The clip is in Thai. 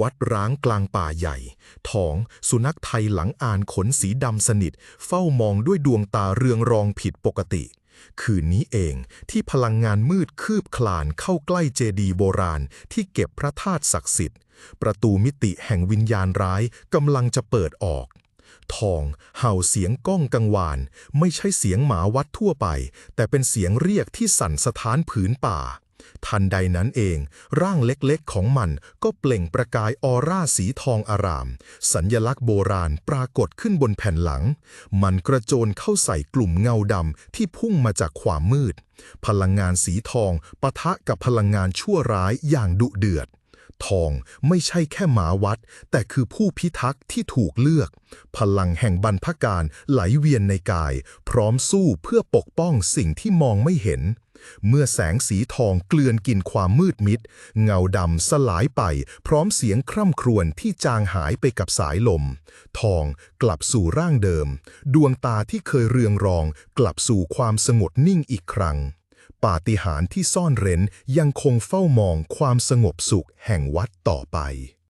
วัดร้างกลางป่าใหญ่ ทองสุนัขไทยหลังอ่านขนสีดำสนิท เฝ้ามองด้วยดวงตาเรืองรองผิดปกติ คืนนี้เองที่พลังงานมืดคืบคลานเข้าใกล้เจดีย์โบราณที่เก็บพระธาตุศักดิ์สิทธิ์ ประตูมิติแห่งวิญญาณร้ายกำลังจะเปิดออกทองเห่าเสียงก้องกังวาน ไม่ใช่เสียงหมาวัดทั่วไป แต่เป็นเสียงเรียกที่สั่นสะท้านผืนป่า ทันใดนั้นเอง ร่างเล็กๆของมันก็เปล่งประกายออร่าสีทองอาราม สัญญลักษณ์โบราณปรากฏขึ้นบนแผ่นหลัง มันกระโจนเข้าใส่กลุ่มเงาดำที่พุ่งมาจากความมืด พลังงานสีทองปะทะกับพลังงานชั่วร้ายอย่างดุเดือด ทองไม่ใช่แค่หมาวัด แต่คือผู้พิทักษ์ที่ถูกเลือก พลังแห่งบรรพการไหลเวียนในกาย พร้อมสู้เพื่อปกป้องสิ่งที่มองไม่เห็น เมื่อแสงสีทองเกลือนกินความมืดมิด เงาดำสลายไป พร้อมเสียงคร่ำครวญที่จางหายไปกับสายลม ทองกลับสู่ร่างเดิม ดวงตาที่เคยเรืองรอง กลับสู่ความสงบนิ่งอีกครั้ง ปาฏิหาริย์ที่ซ่อนเร้นยังคงเฝ้ามองความสงบสุขแห่งวัดต่อไป